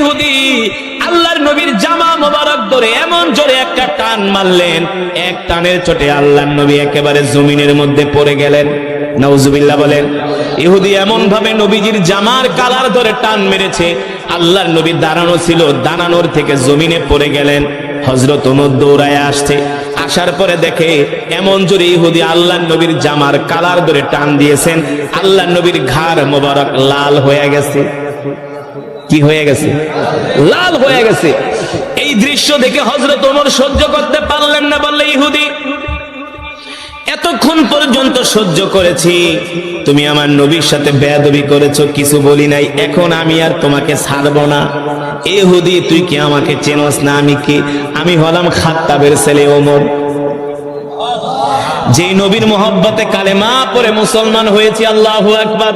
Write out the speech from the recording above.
ইহুদি, আল্লাহর নবীর জামা মোবারক ধরে এমন জোরে একটা টান মারলেন। এক টানের চোটে আল্লাহর নবী একেবারে জমিনের মধ্যে পড়ে গেলেন। নাউজুবিল্লাহ বলেন, ইহুদি এমন ভাবে নবীজির জামার কালার ধরে টান মেরেছে। আল্লাহর নবী দাঁড়ানো ছিল, দাঁড়ানোর থেকে জমিনে পড়ে গেলেন। হজরত ওমর দৌড়ায় আসছে। আসার পরে দেখে এমন জোরে ইহুদি আল্লাহ নবীর জামার কালার ধরে টান দিয়েছেন। আল্লাহ নবীর ঘাড় মোবারক লাল হয়ে গেছে। কি হয়ে গেছে? লাল হয়ে গেছে। এই দৃশ্য দেখে হজরত ওমর সহ্য করতে পারলেন না বললে ইহুদি, এতক্ষণ পর্যন্ত সহ্য করেছি। তুমি আমার নবীর সাথে বেয়াদবি করেছ, কিছু বলি নাই। এখন আমি আর তোমাকে ছাড়ব না। এহুদি তুই কি আমাকে চেনস না আমি কি? আমি হলাম খাত্তাবের ছেলে ওমর। যেই নবীর মোহব্বতে কালেমা পরে মুসলমান হয়েছি, আল্লাহু আকবার।